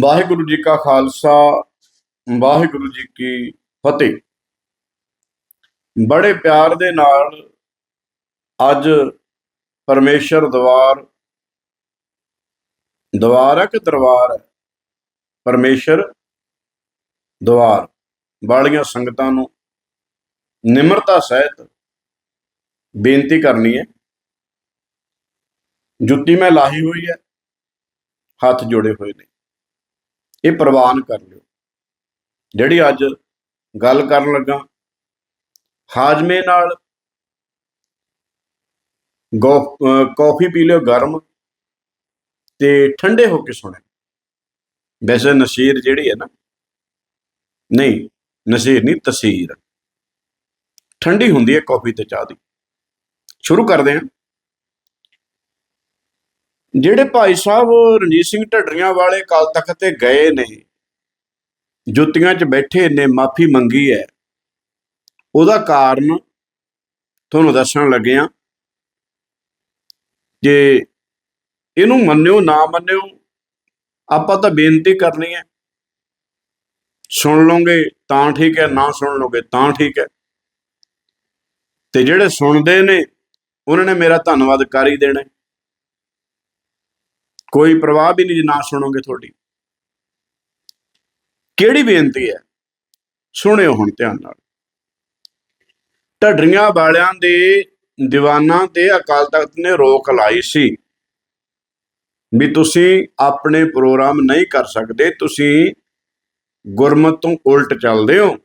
ਵਾਹਿਗੁਰੂ ਜੀ ਕਾ ਖਾਲਸਾ, ਵਾਹਿਗੁਰੂ ਜੀ ਕੀ ਫਤਿਹ। ਬੜੇ ਪਿਆਰ ਦੇ ਨਾਲ ਅੱਜ ਪਰਮੇਸ਼ਰ ਦਵਾਰ ਦਵਾਰ ਦਰਬਾਰ ਹੈ ਪਰਮੇਸ਼ਰ ਦਵਾਰ ਵਾਲੀਆਂ ਸੰਗਤਾਂ ਨੂੰ ਨਿਮਰਤਾ ਸਹਿਤ ਬੇਨਤੀ ਕਰਨੀ ਹੈ। ਜੁੱਤੀ ਮੈਂ ਲਾਹੀ ਹੋਈ ਹੈ, ਹੱਥ ਜੋੜੇ ਹੋਏ ਨੇ। ਇਹ ਪ੍ਰਵਾਨ ਕਰ ਲਿਓ। ਜਿਹੜੀ ਅੱਜ ਗੱਲ ਕਰਨ ਲੱਗਾ, ਹਾਜਮੇ ਨਾਲ ਗੋ- ਕੌਫੀ ਪੀ ਲਿਓ ਗਰਮ ਤੇ ਠੰਡੇ ਹੋ ਕੇ ਸੁਣੇ। ਵੈਸੇ ਨਸ਼ੀਰ ਜਿਹੜੀ ਹੈ ਨਾ, ਨਹੀਂ, ਨਸ਼ੀਰ ਨਹੀਂ, ਤਸੀਰ। ਠੰਡੀ ਹੁੰਦੀ ਹੈ ਕੌਫੀ ਤੇ ਚਾਹ ਦੀ। ਸ਼ੁਰੂ ਕਰਦੇ ਹਾਂ। ਜਿਹੜੇ ਭਾਈ ਸਾਹਿਬ ਰਣਜੀਤ ਸਿੰਘ ਢੱਡਰੀਆਂ ਵਾਲੇ ਕੱਲ ਤਖ਼ਤ ਤੇ ਗਏ ਨੇ, ਜੁੱਤੀਆਂ 'ਚ ਬੈਠੇ ਨੇ, ਮਾਫੀ ਮੰਗੀ ਹੈ। ਉਹਦਾ ਕਾਰਨ ਤੁਹਾਨੂੰ ਦੱਸਣ ਲੱਗੇ ਆ ਕਿ ਇਹਨੂੰ ਮੰਨਿਓ, ਨਾ ਮੰਨਿਓ, ਆਪਾਂ ਤਾਂ ਬੇਨਤੀ ਕਰਨੀ ਹੈ। ਸੁਣ ਲਓਗੇ, ਤਾਂ ਠੀਕ ਹੈ, ਨਾ ਸੁਣ ਲਓਗੇ, ਤਾਂ ਠੀਕ ਹੈ। ਤੇ ਜਿਹੜੇ ਸੁਣਦੇ ਨੇ, ਉਹਨਾਂ ਨੇ ਮੇਰਾ ਧੰਨਵਾਦ ਕਰ ਹੀ ਦੇਣਾ। ਕੋਈ ਪ੍ਰਵਾਹ ਵੀ ਨਹੀਂ, ਜੇ ਨਾ ਸੁਣੋਗੇ ਤੁਹਾਡੀ। ਕਿਹੜੀ ਬੇਨਤੀ ਹੈ? ਸੁਣਿਓ ਹੁਣ ਧਿਆਨ ਨਾਲ। ਢੱਡਰੀਆਂ ਵਾਲਿਆਂ ਦੇ ਦੀਵਾਨਾਂ ਤੇ ਅਕਾਲ ਤਖਤ ਨੇ ਰੋਕ ਲਾਈ ਸੀ ਵੀ ਤੁਸੀਂ ਆਪਣੇ ਪ੍ਰੋਗਰਾਮ ਨਹੀਂ ਕਰ ਸਕਦੇ, ਤੁਸੀਂ ਗੁਰਮਤ ਤੋਂ ਉਲਟ ਚੱਲਦੇ ਹੋ।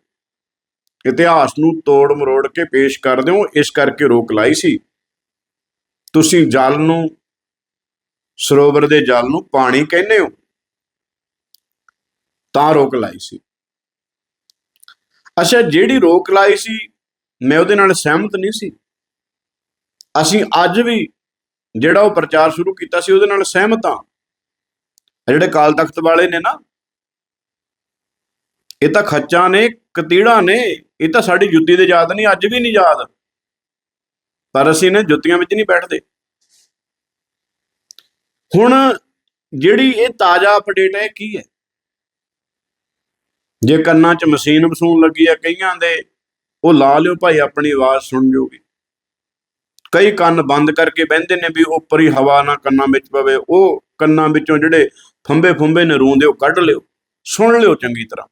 ਇਤਿਹਾਸ ਨੂੰ ਤੋੜ ਮਰੋੜ ਕੇ ਪੇਸ਼ ਕਰਦੇ ਹੋ, ਇਸ ਕਰਕੇ ਰੋਕ ਲਾਈ ਸੀ। ਤੁਸੀਂ ਜਲ ਨੂੰ ਸਰੋਵਰ ਦੇ ਜਲ ਨੂੰ ਪਾਣੀ ਕਹਿੰਦੇ ਹੋ? ਤਾਂ ਰੋਕ ਲਾਈ ਸੀ। ਅੱਛਾ, ਜਿਹੜੀ ਰੋਕ ਲਾਈ ਸੀ, ਮੈਂ ਉਹਦੇ ਨਾਲ ਸਹਿਮਤ ਨਹੀਂ ਸੀ। ਅਸੀਂ ਅੱਜ ਵੀ ਜਿਹੜਾ ਉਹ ਪ੍ਰਚਾਰ ਸ਼ੁਰੂ ਕੀਤਾ ਸੀ, ਉਹਦੇ ਨਾਲ ਸਹਿਮਤ ਹਾਂ। ਜਿਹੜੇ ਕਾਲ ਤਖਤ ਵਾਲੇ ਨੇ ਨਾ, ਇਹ ਤਾਂ ਖੱਚਾਂ ਨੇ, ਕਤੀੜਾਂ ਨੇ, ਇਹ ਤਾਂ ਸਾਡੀ ਜੁੱਤੀ ਦੇ ਯਾਦ ਨਹੀਂ, ਅੱਜ ਵੀ ਨਹੀਂ ਯਾਦ। ਪਰ ਅਸੀਂ ਨੇ ਜੁੱਤੀਆਂ ਵਿੱਚ ਨਹੀਂ ਬੈਠਦੇ। ਹੁਣ ਜਿਹੜੀ ਇਹ ਤਾਜ਼ਾ ਅਪਡੇਟ ਹੈ, ਇਹ ਕੀ ਹੈ? ਜੇ ਕੰਨਾਂ 'ਚ ਮਸ਼ੀਨ ਵਸੂਣ ਲੱਗੀ ਆ, ਕਈਆਂ ਦੇ, ਉਹ ਲਾ ਲਿਓ ਭਾਈ, ਆਪਣੀ ਆਵਾਜ਼ ਸੁਣ ਜੂਗੀ। ਕਈ ਕੰਨ ਬੰਦ ਕਰਕੇ ਬਹਿੰਦੇ ਨੇ ਵੀ ਉੱਪਰ ਹੀ ਹਵਾ ਨਾ ਕੰਨਾਂ ਵਿੱਚ ਪਵੇ, ਉਹ ਕੰਨਾਂ ਵਿੱਚੋਂ ਜਿਹੜੇ ਫੰਬੇ ਫੁੰਬੇ ਨੇ ਰੂੰਦੇ ਉਹ ਕੱਢ ਲਿਓ, ਸੁਣ ਲਿਓ ਚੰਗੀ ਤਰ੍ਹਾਂ।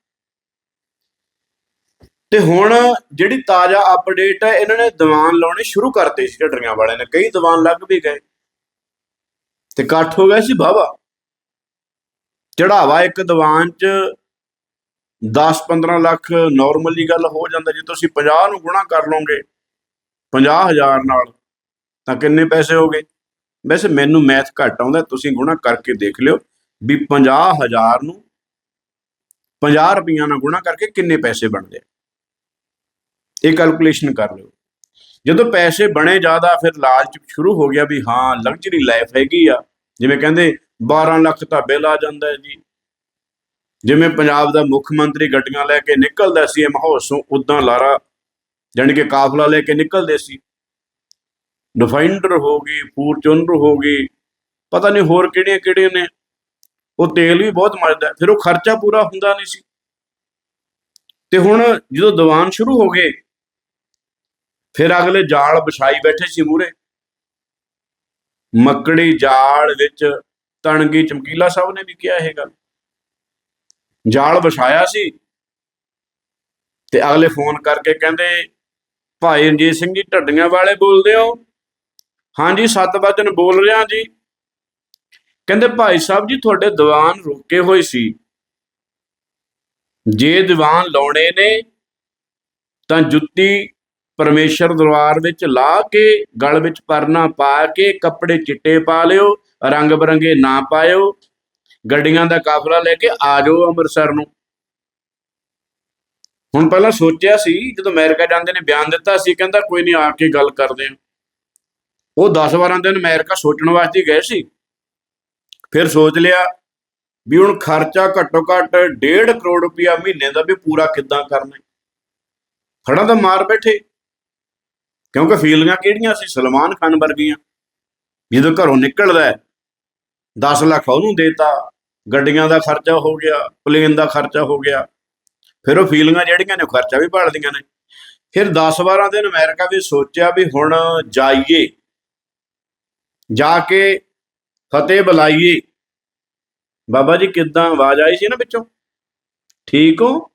ਤੇ ਹੁਣ ਜਿਹੜੀ ਤਾਜ਼ਾ ਅਪਡੇਟ ਹੈ, ਇਹਨਾਂ ਨੇ ਦੀਵਾਨ ਲਾਉਣੇ ਸ਼ੁਰੂ ਕਰਤੇ ਸੀ, ਢੱਡਰੀਆਂ ਵਾਲਿਆਂ ਨੇ, ਕਈ ਦੀਵਾਨ ਲੱਗ ਵੀ ਗਏ। ਤੇ ਇਕੱਠ ਹੋ ਗਿਆ ਸੀ ਬਾਬਾ ਚੜਾਵਾ ਇੱਕ ਦੀਵਾਨ 'ਚ 10-15 ਲੱਖ ਨਾਰਮਲੀ ਗੱਲ ਹੋ ਜਾਂਦਾ, ਜੇ ਤੁਸੀਂ 50 ਨੂੰ ਗੁਣਾ ਕਰ ਲਓਗੇ 50000 ਨਾਲ, ਤਾਂ ਕਿੰਨੇ ਪੈਸੇ ਹੋਗੇ ਵੈਸੇ ਮੈਨੂੰ ਮੈਥ ਘੱਟ ਆਉਂਦਾ, ਤੁਸੀਂ ਗੁਣਾ ਕਰਕੇ ਦੇਖ ਲਿਓ ਵੀ 50000 ਨੂੰ 50 ਰੁਪਈਆ ਨਾਲ ਗੁਣਾ ਕਰਕੇ ਕਿੰਨੇ ਪੈਸੇ ਬਣਦੇ ਇਹ ਕੈਲਕੂਲੇਸ਼ਨ ਕਰ ਲਿਓ। ਜਦੋਂ ਪੈਸੇ ਬਣੇ ਜ਼ਿਆਦਾ, ਫਿਰ ਲਾਲਚ ਸ਼ੁਰੂ ਹੋ ਗਿਆ ਵੀ ਹਾਂ ਲਗਜ਼ਰੀ ਲਾਈਫ ਹੈਗੀ ਆ। ਜਿਵੇਂ ਕਹਿੰਦੇ 12 ਲੱਖ ਤਾਂ ਬਿੱਲ ਆ ਜਾਂਦਾ ਜੀ। ਜਿਵੇਂ ਪੰਜਾਬ ਦਾ ਮੁੱਖ ਮੰਤਰੀ ਗੱਡੀਆਂ ਲੈ ਕੇ ਨਿਕਲਦਾ ਸੀ, ਇਹ ਮਹੌਸੋਂ ਉਦਾਂ ਲਾਰਾ, ਜਾਣੀ ਕਿ ਕਾਫਲਾ ਲੈ ਕੇ ਨਿਕਲਦੇ ਸੀ। ਡਿਫਾਈਂਡਰ ਹੋ ਗਈ ਫੋਰਚੂਨਰ ਹੋ ਗਈ, ਪਤਾ ਨਹੀਂ ਹੋਰ ਕਿਹੜੀਆਂ ਕਿਹੜੀਆਂ ਨੇ। ਉਹ ਤੇਲ ਵੀ ਬਹੁਤ ਮੱਚਦਾ ਫਿਰ ਉਹ ਖਰਚਾ ਪੂਰਾ ਹੁੰਦਾ ਨਹੀਂ ਸੀ। ਤੇ ਹੁਣ ਜਦੋਂ ਦੀਵਾਨ ਸ਼ੁਰੂ ਹੋ ਗਏ ਫਿਰ ਅਗਲੇ ਜਾਲ ਵਿਛਾਈ ਬੈਠੇ ਸੀ ਮੂਰੇ ਮੱਕੜੀ ਜਾਲ ਵਿੱਚ ਤਣਗੀ ਚਮਕੀਲਾ ਸਾਹਿਬ ਨੇ ਵੀ ਕਿਹਾ ਇਹ ਗੱਲ। ਜਾਲ ਵਿਛਾਇਆ ਸੀ ਤੇ ਅਗਲੇ ਫੋਨ ਕਰਕੇ ਕਹਿੰਦੇ, ਭਾਈ ਰਣਜੀਤ ਸਿੰਘ ਜੀ, ਢੱਡੀਆਂ ਵਾਲੇ ਬੋਲਦੇ ਹੋ? ਹਾਂਜੀ, ਸਤ ਵਚਨ ਬੋਲ ਰਿਹਾ ਜੀ। ਕਹਿੰਦੇ, ਭਾਈ ਸਾਹਿਬ ਜੀ, ਤੁਹਾਡੇ ਦੀਵਾਨ ਰੁਕੇ ਹੋਏ ਸੀ। ਜੇ ਦੀਵਾਨ ਲਾਉਣੇ ਨੇ, ਤਾਂ ਜੁੱਤੀ ਪਰਮੇਸ਼ਰ ਦਰਬਾਰ ਵਿੱਚ ਲਾ ਕੇ, ਗਲ ਵਿੱਚ ਪਰਨਾ ਪਾ ਕੇ, ਕੱਪੜੇ ਚਿੱਟੇ ਪਾ ਲਿਓ, ਰੰਗ ਬਰੰਗੇ ਨਾ ਪਾਇਓ, ਗੱਡੀਆਂ ਦਾ ਕਾਫਲਾ ਲੈ ਕੇ ਆ ਜਾਓ ਅੰਮ੍ਰਿਤਸਰ ਨੂੰ। ਹੁਣ ਪਹਿਲਾਂ ਸੋਚਿਆ ਸੀ, ਜਦੋਂ ਅਮਰੀਕਾ ਜਾਂਦੇ ਨੇ ਬਿਆਨ ਦਿੱਤਾ ਸੀ, ਕਹਿੰਦਾ ਕੋਈ ਨਹੀਂ ਆ ਕੇ ਗੱਲ ਕਰਦੇ ਆ ਉਹ 10-12 ਦਿਨ ਅਮਰੀਕਾ ਸੋਚਣ ਵਾਸਤੇ ਗਏ ਸੀ। ਫਿਰ ਸੋਚ ਲਿਆ ਵੀ ਹੁਣ ਖਰਚਾ ਘੱਟੋ ਘੱਟ 1.5 ਕਰੋੜ ਰੁਪਇਆ ਮਹੀਨੇ ਦਾ ਵੀ ਪੂਰਾ ਕਿੱਦਾਂ ਕਰਨਾ ਖੜਾ ਤਾਂ ਮਾਰ ਬੈਠੇ। ਕਿਉਂਕਿ ਫੀਲਿੰਗਾਂ ਕਿਹੜੀਆਂ ਸੀ? ਸਲਮਾਨ ਖਾਨ ਵਰਗੀਆਂ। ਜਦੋਂ ਘਰੋਂ ਨਿਕਲਦਾ ਹੈ 10 ਲੱਖ ਉਹਨੂੰ ਦੇਤਾ, ਗੱਡੀਆਂ ਦਾ ਖਰਚਾ ਹੋ ਗਿਆ ਪਲੇਨ ਦਾ ਖਰਚਾ ਹੋ ਗਿਆ। ਫਿਰ ਉਹ ਫੀਲਿੰਗਾਂ ਜਿਹੜੀਆਂ ਨੇ ਉਹ ਖਰਚਾ ਵੀ ਭਾਲਦੀਆਂ ਨੇ। ਫਿਰ 10-12 ਦਿਨ ਅਮਰੀਕਾ ਵੀ ਸੋਚਿਆ ਵੀ ਹੁਣ ਜਾਈਏ। ਜਾ ਕੇ ਫਤਿਹ ਬੁਲਾਈਏ। ਬਾਬਾ ਜੀ ਕਿੱਦਾਂ? ਆਵਾਜ਼ ਆਈ ਸੀ ਨਾ ਵਿੱਚੋਂ ਠੀਕ ਹੋ?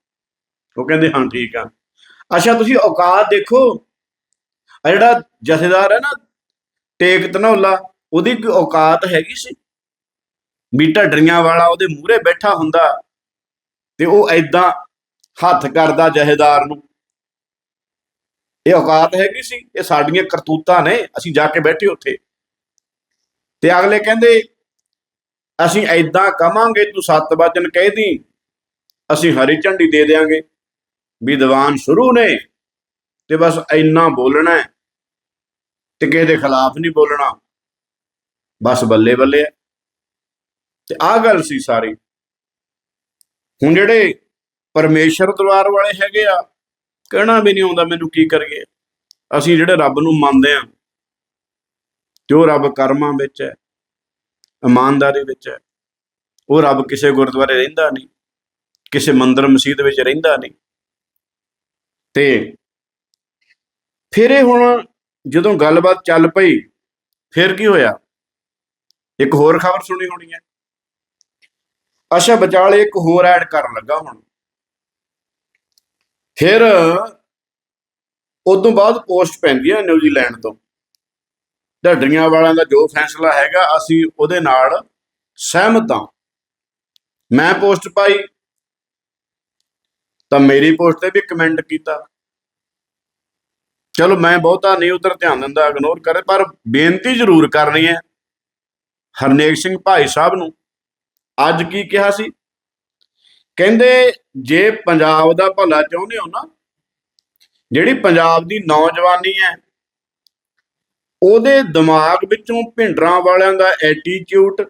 ਉਹ ਕਹਿੰਦੇ, ਹਾਂ, ਠੀਕ ਆ। ਅੱਛਾ, ਤੁਸੀਂ ਔਕਾਤ ਦੇਖੋ। ਆ ਜਿਹੜਾ ਜਥੇਦਾਰ ਹੈ ਨਾ, ਟੇਕ ਧਨੌਲਾ, ਉਹਦੀ ਕੋਈ ਔਕਾਤ ਹੈਗੀ ਸੀ। ਵੀ ਢੱਡਰੀਆਂ ਵਾਲਾ ਉਹਦੇ ਮੂਹਰੇ ਬੈਠਾ ਹੁੰਦਾ ਤੇ ਉਹ ਐਦਾਂ ਹੱਥ ਕਰਦਾ ਜਹੇਦਾਰ ਨੂੰ। ਇਹ ਔਕਾਤ ਹੈਗੀ ਸੀ, ਇਹ ਸਾਡੀਆਂ ਕਰਤੂਤਾਂ ਨੇ, ਅਸੀਂ ਜਾ ਕੇ ਬੈਠੇ ਉੱਥੇ। ਤੇ ਅਗਲੇ ਕਹਿੰਦੇ, ਅਸੀਂ ਐਦਾਂ ਕਵਾਂਗੇ, ਤੂੰ ਸੱਤ ਵਚਨ ਕਹਿ ਦੀ, ਅਸੀਂ ਹਰੀ ਝੰਡੀ ਦੇ ਦੇਾਂਗੇ ਵਿਦਵਾਨ ਸ਼ੁਰੂ ਨੇ ਤੇ ਬਸ ਇੰਨਾ ਬੋਲਣਾ ਹੈ। ਤੇ ਕਿਸੇ ਦੇ ਖਿਲਾਫ ਨਹੀਂ ਬੋਲਣਾ। ਬਸ ਬੱਲੇ ਬੱਲੇ ਹੈ। ਤੇ ਆਹ ਗੱਲ ਸੀ ਸਾਰੀ। ਹੁਣ ਜਿਹੜੇ ਪਰਮੇਸ਼ਰ ਦਰਬਾਰ ਵਾਲੇ ਹੈਗੇ ਆ, ਕਹਿਣਾ ਵੀ ਨਹੀਂ ਆਉਂਦਾ ਮੈਨੂੰ ਕੀ ਕਰੀਏ। ਅਸੀਂ ਜਿਹੜੇ ਰੱਬ ਨੂੰ ਮੰਨਦੇ ਆ ਤੇ ਉਹ ਰੱਬ ਕਰਮਾਂ ਵਿੱਚ ਹੈ, ਇਮਾਨਦਾਰੀ ਵਿੱਚ ਹੈ, ਉਹ ਰੱਬ ਕਿਸੇ ਗੁਰਦੁਆਰੇ ਰਹਿੰਦਾ ਨਹੀਂ, ਕਿਸੇ ਮੰਦਰ ਮਸਜਿਦ ਵਿੱਚ ਰਹਿੰਦਾ ਨਹੀਂ। ਤੇ ਫਿਰ ਇਹ ਹੁਣ ਜਦੋਂ ਗੱਲਬਾਤ ਚੱਲ ਪਈ, ਫਿਰ ਕੀ ਹੋਇਆ? ਇੱਕ ਹੋਰ ਖਬਰ ਸੁਣੀ ਹੋਣੀ ਹੈ। ਅੱਛਾ, ਵਿਚਾਲੇ ਇੱਕ ਹੋਰ ਐਡ ਕਰਨ ਲੱਗਾ ਹੁਣ। ਫਿਰ ਉਦੋਂ ਬਾਅਦ ਪੋਸਟ ਪੈਂਦੀ ਹੈ ਨਿਊਜ਼ੀਲੈਂਡ ਤੋਂ। ਢੱਡਰੀਆਂ ਵਾਲਿਆਂ ਦਾ ਜੋ ਫੈਸਲਾ ਹੈਗਾ, ਅਸੀਂ ਉਹਦੇ ਨਾਲ ਸਹਿਮਤ ਹਾਂ। ਮੈਂ ਪੋਸਟ ਪਾਈ, ਤਾਂ ਮੇਰੀ ਪੋਸਟ ਤੇ ਵੀ ਕਮੈਂਟ ਕੀਤਾ। ਚਲੋ ਮੈਂ ਬਹੁਤਾ ਨਹੀਂ ਉਧਰ ਧਿਆਨ ਦਿੰਦਾ ਇਗਨੋਰ ਕਰੇ, ਪਰ ਬੇਨਤੀ ਜ਼ਰੂਰ ਕਰਨੀ ਹੈ ਹਰਨੇਕ ਸਿੰਘ ਭਾਈ ਸਾਹਿਬ ਨੂੰ। ਅੱਜ ਕੀ ਕਿਹਾ ਸੀ? ਕਹਿੰਦੇ, ਜੇ ਪੰਜਾਬ ਦਾ ਭਲਾ ਚਾਹੁੰਦੇ ਹੋ ਨਾ, ਜਿਹੜੀ ਪੰਜਾਬ ਦੀ ਨੌਜਵਾਨੀ ਹੈ, ਉਹਦੇ ਦਿਮਾਗ ਵਿੱਚੋਂ ਭਿੰਡਰਾਂ ਵਾਲਿਆਂ ਦਾ ਐਟੀਟਿਊਡ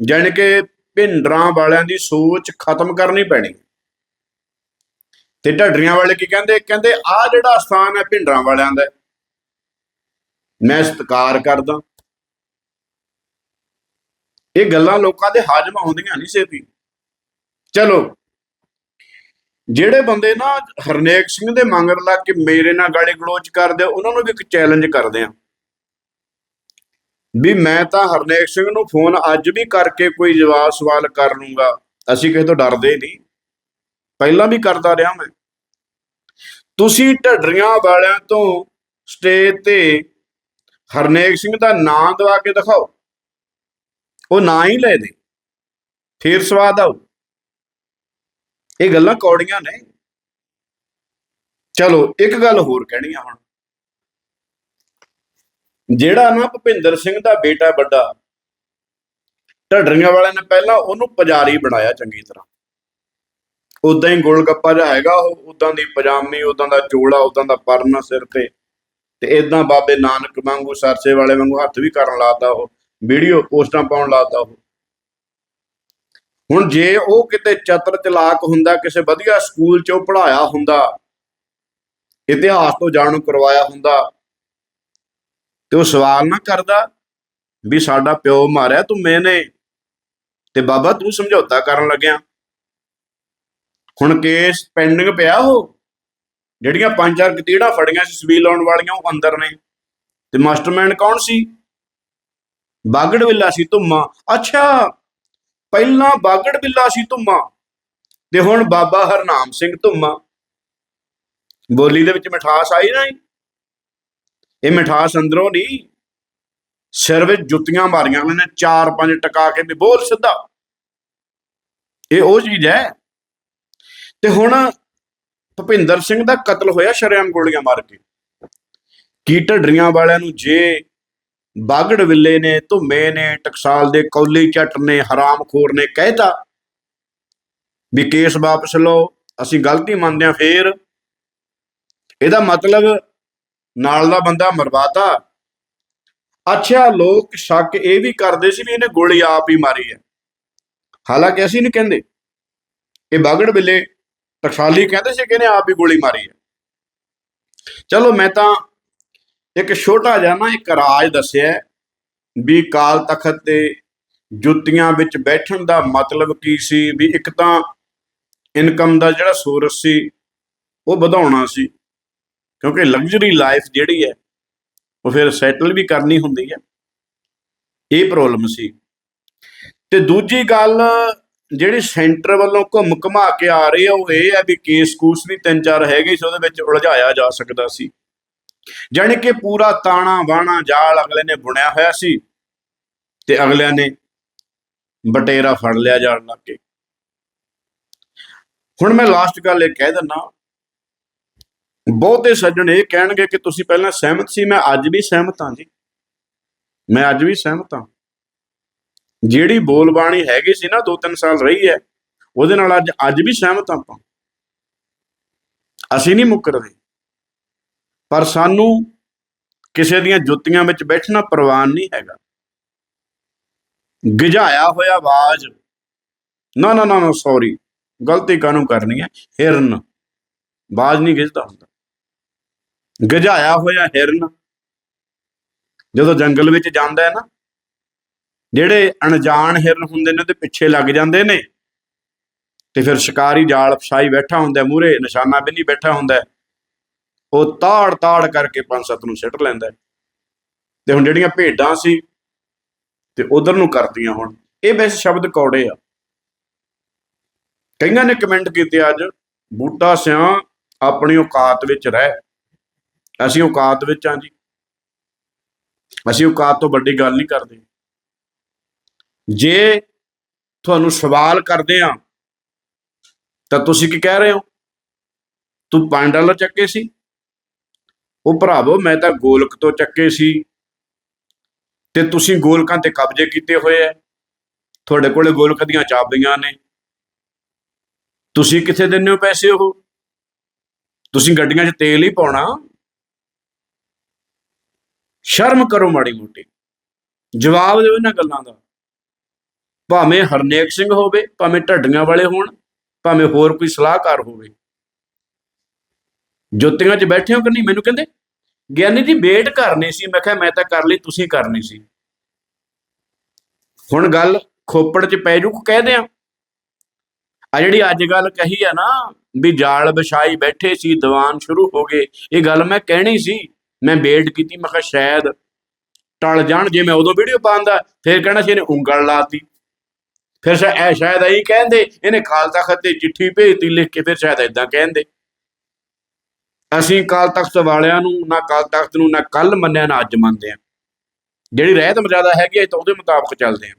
ਜਾਣੀ ਕਿ ਭਿੰਡਰਾਂ ਵਾਲਿਆਂ ਦੀ ਸੋਚ ਖਤਮ ਕਰਨੀ ਪੈਣੀ। ਤੇ ਢੱਡਰੀਆਂ ਵਾਲੇ ਕੀ ਕਹਿੰਦੇ? ਕਹਿੰਦੇ ਆ ਜਿਹੜਾ ਸਥਾਨ ਹੈ ਭਿੰਡਰਾਂ ਵਾਲਿਆਂ ਦਾ ਮੈਂ ਸਤਿਕਾਰ ਕਰਦਾ। ਇਹ ਗੱਲਾਂ ਲੋਕਾਂ ਦੇ ਹਾਜ਼ਮ ਹੁੰਦੀਆਂ ਨਹੀਂ ਸੇਤੀ ਚਲੋ ਜਿਹੜੇ ਬੰਦੇ ਨਾ ਹਰਨੇਕ ਸਿੰਘ ਦੇ ਮੰਗਰ ਲੱਗ ਕੇ ਮੇਰੇ ਨਾਲ ਗਾਲੀ ਗਲੋਚ ਕਰਦੇ ਆ, ਉਹਨਾਂ ਨੂੰ ਵੀ ਇੱਕ ਚੈਲੰਜ ਕਰਦੇ ਆ ਵੀ ਮੈਂ ਤਾਂ ਹਰਨੇਕ ਸਿੰਘ ਨੂੰ ਫੋਨ ਅੱਜ ਵੀ ਕਰਕੇ ਕੋਈ ਜਵਾਬ ਸਵਾਲ ਕਰ ਲੂੰਗਾ। ਅਸੀਂ ਕਿਸੇ ਤੋਂ ਡਰਦੇ ਨਹੀਂ। ਪਹਿਲਾਂ ਵੀ ਕਰਦਾ ਰਿਹਾ ਮੈਂ। ਤੁਸੀਂ ਢੱਡਰੀਆਂ ਵਾਲਿਆਂ ਤੋਂ ਸਟੇਜ ਤੇ ਹਰਨੇਕ ਸਿੰਘ ਦਾ ਨਾਂ ਦਵਾ ਕੇ ਦਿਖਾਓ। ਉਹ ਨਾਂ ਹੀ ਲੈ ਦੇ। ਫੇਰ ਸਵਾਦ ਆਉ ਇਹ ਗੱਲਾਂ ਕੌੜੀਆਂ ਨੇ। ਚਲੋ, ਇੱਕ ਗੱਲ ਹੋਰ ਕਹਿਣੀ ਆ ਹੁਣ। ਜਿਹੜਾ ਨਾ ਭੁਪਿੰਦਰ ਸਿੰਘ ਦਾ ਬੇਟਾ ਵੱਡਾ, ਢੱਡਰੀਆਂ ਵਾਲਿਆਂ ਨੇ ਪਹਿਲਾਂ ਉਹਨੂੰ ਪੁਜਾਰੀ ਬਣਾਇਆ ਚੰਗੀ ਤਰ੍ਹਾਂ। ਉਦਾਂ ਹੀ ਗੋਲਗੱਪਾ ਜਿਹਾ ਹੈਗਾ ਉਹ, ਉਦਾਂ ਦੀ ਪਜਾਮੀ ਉਦਾਂ ਦਾ ਚੋਲਾ, ਉਦਾਂ ਦਾ ਪਰਨਾ ਸਿਰ ਤੇ। ਤੇ ਇਦਾਂ ਬਾਬੇ ਨਾਨਕ ਵਾਂਗੂ, ਸਰਸੇ ਵਾਲੇ ਵਾਂਗੂ ਹੱਥ ਵੀ ਕਰਨ ਲਾਤਾ ਉਹ, ਵੀਡੀਓ ਪੋਸਟਾਂ ਪਾਉਣ ਲਾਤਾ ਉਹ। ਹੁਣ ਜੇ ਉਹ ਕਿਤੇ ਚਤਰ ਚਲਾਕ ਹੁੰਦਾ, ਕਿਸੇ ਵਧੀਆ ਸਕੂਲ 'ਚ ਉਹ ਪੜਾਇਆ ਹੁੰਦਾ, ਇਤਿਹਾਸ ਤੋਂ ਜਾਣੂ ਕਰਵਾਇਆ ਹੁੰਦਾ, ਤੇ ਉਹ ਸਵਾਲ ਨਾ ਕਰਦਾ ਵੀ ਸਾਡਾ ਪਿਓ ਮਾਰਿਆ ਤੂੰ ਮੈਨੇ, ਤੇ ਬਾਬਾ ਤੂੰ ਸਮਝੌਤਾ ਕਰਨ ਲੱਗਿਆ। ਹੁਣ ਕੇਸ ਪੈਂਡਿੰਗ ਪਿਆ ਉਹ। ਜਿਹੜੀਆਂ ਪੰਜ ਚਾਰ ਕਤੀੜਾ ਫੜੀਆਂ ਸੀ ਸਬੀਲ ਲਾਉਣ ਵਾਲੀਆਂ, ਉਹ ਅੰਦਰ ਨੇ। ਤੇ ਮਾਸਟਰਮਾਈਂਡ ਕੌਣ ਸੀ? ਬਾਗੜ ਬਿੱਲਾ ਸੀ, ਧੁੰਮਾ। ਅੱਛਾ, ਪਹਿਲਾਂ ਬਾਗੜ ਬਿੱਲਾ ਸੀ, ਧੁੰਮਾ। ਤੇ ਹੁਣ ਬਾਬਾ ਹਰਨਾਮ ਸਿੰਘ ਧੁੰਮਾ। ਬੋਲੀ ਦੇ ਵਿੱਚ ਮਿਠਾਸ ਆਈ ਨਾ ਇਹ ਮਿਠਾਸ ਅੰਦਰੋਂ ਨਹੀਂ। ਸਿਰ ਵਿੱਚ ਜੁੱਤੀਆਂ ਮਾਰੀਆਂ ਉਹਨਾਂ ਨੇ ਚਾਰ ਪੰਜ ਟਕਾ ਕੇ, ਵੀ ਬੋਲ ਸਿੱਧਾ। ਇਹ ਉਹ ਚੀਜ਼ ਹੈ। ਤੇ ਹੁਣ ਭੁਪਿੰਦਰ ਸਿੰਘ ਦਾ ਕਤਲ ਹੋਇਆ ਸ਼ਰੇਆਮ ਗੋਲੀਆਂ ਮਾਰ ਕੇ। ਕੀ ਢੱਡਰੀਆਂ ਵਾਲਿਆਂ ਨੂੰ ਜੇ ਬਾਗੜ ਵਿੱਲੇ ਨੇ, ਧੁੰਮੇ ਨੇ, ਟਕਸਾਲ ਦੇ ਕੌਲੀ ਚੱਟ ਨੇ ਹਰਾਮਖੋਰ ਨੇ ਕਹਿਤਾ ਵੀ ਕੇਸ ਵਾਪਸ ਲਓ, ਅਸੀਂ ਗਲਤੀ ਮੰਨਦੇ ਹਾਂ ਫੇਰ। ਇਹਦਾ ਮਤਲਬ ਨਾਲ ਦਾ ਬੰਦਾ ਮਰਵਾਤਾ। ਅੱਛਾ, ਲੋਕ ਸ਼ੱਕ ਇਹ ਵੀ ਕਰਦੇ ਸੀ ਵੀ ਇਹਨੇ ਗੋਲੀ ਆਪ ਹੀ ਮਾਰੀ ਹੈ। ਹਾਲਾਂਕਿ ਅਸੀਂ ਨਹੀਂ ਕਹਿੰਦੇ। ਇਹ ਬਾਗੜ ਵਿੱਲੇ ਟਕਸਾਲੀ ਕਹਿੰਦੇ ਸੀ ਕਿ ਇਹਨੇ ਆਪ ਹੀ ਗੋਲੀ ਮਾਰੀ ਹੈ। ਚਲੋ ਮੈਂ ਤਾਂ ਇੱਕ ਛੋਟਾ ਜਿਹਾ ਨਾ ਇੱਕ ਰਾਜ ਦੱਸਿਆ ਵੀ ਕਾਲ ਤਖਤ ਤੇ ਜੁੱਤੀਆਂ ਵਿੱਚ ਬੈਠਣ ਦਾ ਮਤਲਬ ਕੀ ਸੀ ਵੀ ਇੱਕ ਤਾਂ ਇਨਕਮ ਦਾ ਜਿਹੜਾ ਸੋਰਸ ਸੀ ਉਹ ਵਧਾਉਣਾ ਸੀ, ਕਿਉਂਕਿ ਲਗਜ਼ਰੀ ਲਾਈਫ ਜਿਹੜੀ ਹੈ ਉਹ ਫਿਰ ਸੈਟਲ ਵੀ ਕਰਨੀ ਹੁੰਦੀ ਹੈ। ਇਹ ਪ੍ਰੋਬਲਮ ਸੀ। ਤੇ ਦੂਜੀ ਗੱਲ ਜਿਹੜੀ ਸੈਂਟਰ ਵੱਲੋਂ ਘੁੰਮ ਘਮਾ ਕੇ ਆ ਰਹੀ ਆ, ਉਹ ਇਹ ਹੈ ਵੀ ਕੇਸ ਕੂਸ ਵੀ ਤਿੰਨ ਚਾਰ ਹੈਗੇ ਸੀ, ਉਹਦੇ ਵਿੱਚ ਉਲਝਾਇਆ ਜਾ ਸਕਦਾ ਸੀ। ਜਾਣੀ ਕਿ ਪੂਰਾ ਤਾਣਾ ਬਾਣਾ ਜਾਲ ਅਗਲੇ ਨੇ ਬੁਣਿਆ ਹੋਇਆ ਸੀ ਤੇ ਅਗਲਿਆਂ ਨੇ ਬਟੇਰਾ ਫੜ ਲਿਆ ਜਾਣ ਲੱਗ ਕੇ ਹੁਣ ਮੈਂ ਲਾਸਟ ਗੱਲ ਇਹ ਕਹਿ ਦਿੰਨਾ ਬਹੁਤੇ ਸੱਜਣ ਇਹ ਕਹਿਣਗੇ ਕਿ ਤੁਸੀਂ ਪਹਿਲਾਂ ਸਹਿਮਤ ਸੀ, ਮੈਂ ਅੱਜ ਵੀ ਸਹਿਮਤ ਹਾਂ ਜੀ। ਮੈਂ ਅੱਜ ਵੀ ਸਹਿਮਤ ਹਾਂ। ਜਿਹੜੀ ਬੋਲਬਾਣੀ ਹੈਗੀ ਸੀ ਨਾ 2-3 ਸਾਲ ਰਹੀ ਹੈ, ਉਹਦੇ ਨਾਲ ਅੱਜ ਅੱਜ ਵੀ ਸਹਿਮਤ ਆਪਾਂ। ਅਸੀਂ ਨਹੀਂ ਮੁੱਕਰਦੇ। ਪਰ ਸਾਨੂੰ ਕਿਸੇ ਦੀਆਂ ਜੁੱਤੀਆਂ ਵਿੱਚ ਬੈਠਣਾ ਪ੍ਰਵਾਨ ਨਹੀਂ ਹੈਗਾ। ਗਿਝਾਇਆ ਹੋਇਆ ਆਵਾਜ਼। ਨਾ ਨਾ ਨਾ ਨਾ ਸੌਰੀ ਗਲਤੀ ਕਾਨੂੰ ਕਰਨੀ ਹੈ? ਹਿਰਨ। ਆਵਾਜ਼ ਨਹੀਂ ਗਿਝਦਾ ਹੁੰਦਾ। ਗਿਝਾਇਆ ਹੋਇਆ ਹਿਰਨ ਜਦੋਂ ਜੰਗਲ ਵਿੱਚ ਜਾਂਦਾ ਹੈ ਨਾ ਜਿਹੜੇ ਅਣਜਾਣ ਹਿਰਨ ਹੁੰਦੇ ਨੇ ਉਹਦੇ ਪਿੱਛੇ ਲੱਗ ਜਾਂਦੇ ਨੇ। ਤੇ ਫਿਰ ਸ਼ਿਕਾਰੀ ਜਾਲ ਫਸਾਈ ਬੈਠਾ ਹੁੰਦਾ ਮੂਰੇ ਨਿਸ਼ਾਨਾ ਬੰਨੀ ਬੈਠਾ ਹੁੰਦਾ। ਉਹ ਤਾੜ ਤਾੜ ਕਰਕੇ ਪੰਜ ਸੱਤ ਨੂੰ ਸਿੱਟ ਲੈਂਦਾ ਤੇ ਹੁਣ ਜਿਹੜੀਆਂ ਭੇਡਾਂ ਸੀ, ਤੇ ਉਧਰ ਨੂੰ ਕਰਦੀਆਂ ਹੁਣ। ਇਹ ਵੈਸੇ ਸ਼ਬਦ ਕੌੜੇ ਆ। ਕਈਆਂ ਨੇ ਕਮੈਂਟ ਕੀਤੇ ਅੱਜ, ਬੂਟਾ ਸਿਆ ਆਪਣੀ ਔਕਾਤ ਵਿੱਚ ਰਹਿ। ਅਸੀਂ ਔਕਾਤ ਵਿੱਚ ਆ ਜੀ। ਅਸੀਂ ਔਕਾਤ ਤੋਂ ਵੱਡੀ ਗੱਲ ਨਹੀਂ ਕਰਦੇ। ਜੇ ਤੁਹਾਨੂੰ ਸਵਾਲ ਕਰਦੇ ਆ, ਤਾਂ ਤੁਸੀਂ ਕੀ ਕਹਿ ਰਹੇ ਹੋ? ਤੂੰ 5 ਡਾਲਰ ਚੱਕੇ ਸੀ? ਉਹ ਭਰਾਵੋ, ਮੈਂ ਤਾਂ ਗੋਲਕ ਤੋਂ ਚੱਕੇ ਸੀ। ਤੇ ਤੁਸੀਂ ਗੋਲਕਾਂ ਤੇ ਕਬਜ਼ੇ ਕੀਤੇ ਹੋਏ ਐ ਤੁਹਾਡੇ ਕੋਲੇ ਗੋਲਕ ਦੀਆਂ ਚਾਬੀਆਂ ਨੇ। ਤੁਸੀਂ ਕਿੱਥੇ ਦਿੰਦੇ ਹੋ ਪੈਸੇ ਉਹ? ਤੁਸੀਂ ਗੱਡੀਆਂ 'ਚ ਤੇਲ ਹੀ ਪਾਉਣਾ। ਸ਼ਰਮ ਕਰੋ ਮਾੜੀ ਮੋਟੀ। ਜਵਾਬ ਦਿਓ ਇਹਨਾਂ ਗੱਲਾਂ ਦਾ। ਭਾਵੇਂ ਹਰਨੇਕ ਸਿੰਘ ਹੋਵੇ, ਭਾਵੇਂ ਢੱਡੀਆਂ ਵਾਲੇ ਹੋਣ, ਭਾਵੇਂ ਹੋਰ ਕੋਈ ਸਲਾਹਕਾਰ ਹੋਵੇ। ਜੋਤੀਆਂ 'ਚ ਬੈਠੇ ਹੋ ਕਿ ਨਹੀਂ, ਮੈਨੂੰ ਕਹਿੰਦੇ? ਗਿਆਨੀ ਜੀ ਵੇਟ ਕਰਨੀ ਸੀ। ਮੈਂ ਕਿਹਾ, ਮੈਂ ਤਾਂ ਕਰ ਲਈ, ਤੁਸੀਂ ਕਰਨੀ ਸੀ। ਹੁਣ ਗੱਲ ਖੋਪੜ 'ਚ ਪੈ ਜੂ ਕਹਦੇ ਆ ਆ ਜਿਹੜੀ ਅੱਜ ਗੱਲ ਕਹੀ ਆ ਨਾ, ਵੀ ਜਾਲ ਵਿਛਾਈ ਬੈਠੇ ਸੀ, ਦੀਵਾਨ ਸ਼ੁਰੂ ਹੋ ਗਏ, ਇਹ ਗੱਲ ਮੈਂ ਕਹਿਣੀ ਸੀ। ਮੈਂ ਵੇਟ ਕੀਤੀ, ਮੈਂ ਕਿਹਾ, ਸ਼ਾਇਦ ਟਲ ਜਾਣ, ਜੇ ਮੈਂ ਉਦੋਂ ਵੀਡੀਓ ਪਾਉਂਦਾ, ਫਿਰ ਕਹਿਣਾ ਸੀ, ਇਹਨੇ ਉਂਗਲ ਲਾਤੀ। ਫਿਰ ਸ਼ਾ- ਸ਼ਾਇਦ ਇਹੀ ਕਹਿੰਦੇ, ਇਹਨੇ ਕਾਲ ਤਖਤ ਤੇ ਚਿੱਠੀ ਭੇਜਤੀ ਲਿਖ ਕੇ, ਫਿਰ ਸ਼ਾਇਦ ਇਦਾਂ ਕਹਿੰਦੇ। ਅਸੀਂ ਕਾਲ ਤਖਤ ਵਾਲਿਆਂ ਨੂੰ ਨਾ ਕਾਲ ਤਖਤ ਨੂੰ ਨਾ ਕੱਲ ਮੰਨਿਆ, ਨਾ ਅੱਜ ਮੰਨਦੇ ਆ ਜਿਹੜੀ ਰਹਿਤ ਮਰਜ਼ਾਦਾ ਹੈਗੀ ਹੈ ਤਾਂ ਉਹਦੇ ਮੁਤਾਬਕ ਚੱਲਦੇ ਆ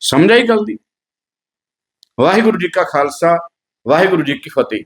ਸਮਝ ਆਈ ਗੱਲ ਦੀ? ਵਾਹਿਗੁਰੂ ਜੀ ਕਾ ਖਾਲਸਾ, ਵਾਹਿਗੁਰੂ ਜੀ ਕੀ ਫਤਿਹ।